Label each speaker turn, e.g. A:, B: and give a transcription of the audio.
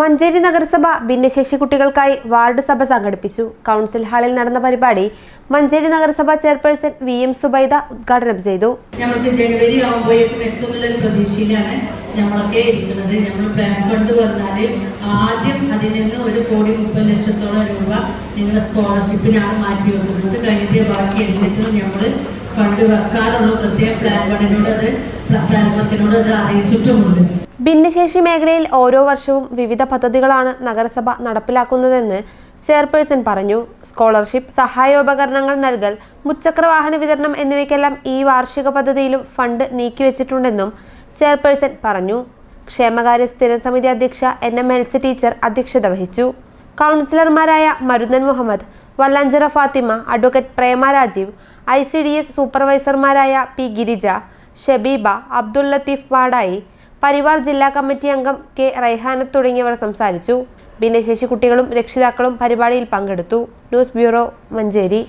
A: Manjeri നഗരസഭ ഭിന്നശേഷി കുട്ടികൾക്കായി വാർഡ് സഭ സംഘടിപ്പിച്ചു. കൗൺസിൽ ഹാളിൽ നടന്ന പരിപാടി മഞ്ചേരി നഗരസഭ ചെയർപേഴ്സൺ വി എം സുബൈദ ഉദ്ഘാടനം ചെയ്തു.
B: ഞങ്ങൾക്ക് ജനുവരി ആകുമ്പോഴേക്കും പ്രതീക്ഷയിലാണ് ഞങ്ങളൊക്കെ ഇരിക്കുന്നത്. നമ്മൾ പ്ലാൻ ഫണ്ട് വന്നാൽ ആദ്യം അതിൽ നിന്ന് ഒരു കോടി മുപ്പത് ലക്ഷത്തോളം രൂപ നിങ്ങളുടെ സ്കോളർഷിപ്പിനാണ് മാറ്റി വെക്കുന്നത് ബാക്കി എല്ലാത്തിനും നമ്മൾ ഫണ്ട് വെക്കാനുള്ള പ്രത്യേക പ്ലാൻ ഫണ്ടിനോട് അത് പ്ലാൻ ഫണ്ടിനോട് അത് അറിയിച്ചിട്ടുമുണ്ട്.
A: ഭിന്നശേഷി മേഖലയിൽ ഓരോ വർഷവും വിവിധ പദ്ധതികളാണ് നഗരസഭ നടപ്പിലാക്കുന്നതെന്ന് ചെയർപേഴ്സൺ പറഞ്ഞു. സ്കോളർഷിപ്പ് സഹായോപകരണങ്ങൾ നൽകൽ മുച്ചക്ര വാഹന വിതരണം എന്നിവയ്ക്കെല്ലാം ഈ വാർഷിക പദ്ധതിയിലും ഫണ്ട് നീക്കിവെച്ചിട്ടുണ്ടെന്നും ചെയർപേഴ്സൺ പറഞ്ഞു. ക്ഷേമകാര്യ സ്ഥിരം സമിതി അധ്യക്ഷ എൻ എം എൽസി ടീച്ചർ അധ്യക്ഷത വഹിച്ചു. കൗൺസിലർമാരായ Marunnan Muhammad Vallanchira Fathima advocate Prema Rajeev I C D S സൂപ്പർവൈസർമാരായ P Girija Shabeeba Abdul Latheef വാടായി പരിവാർ ജില്ലാ കമ്മിറ്റി അംഗം കെ റൈഹാനത്ത് തുടങ്ങിയവർ സംസാരിച്ചു. ഭിന്നശേഷി കുട്ടികളും രക്ഷിതാക്കളും പരിപാടിയിൽ പങ്കെടുത്തു. News bureau Manjeri.